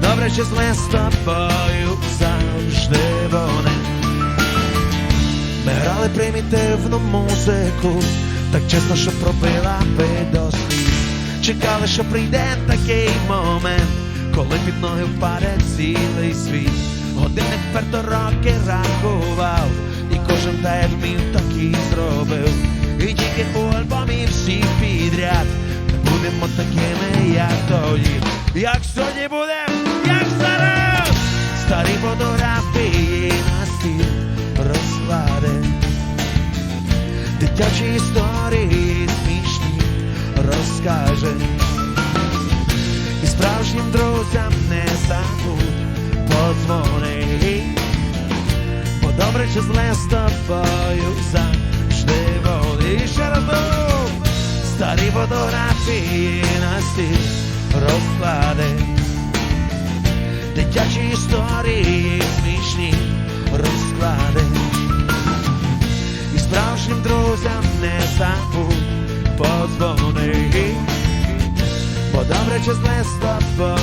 Бо добре чи зле з тобою завжди вони. Ми грали примітивну музику, так чесно, що пробила би до сліз. Чекали, що прийде такий момент, коли під ноги впаде цілий світ. Годинник вперто роки рахував, і кожен як вмів, так і зробив. І тільки у альбомі всі підряд будемо такими, як тоді. Як сьогодні старі фотографії на стіл розклади. Дитячі історії смішні розкаже. І справжнім друзям не забудь подзвони. Бо добре чи зле з тобою завжди вони. Ще старі фотографії на стіл розклади. Дитячі історії добре чи зле з тобою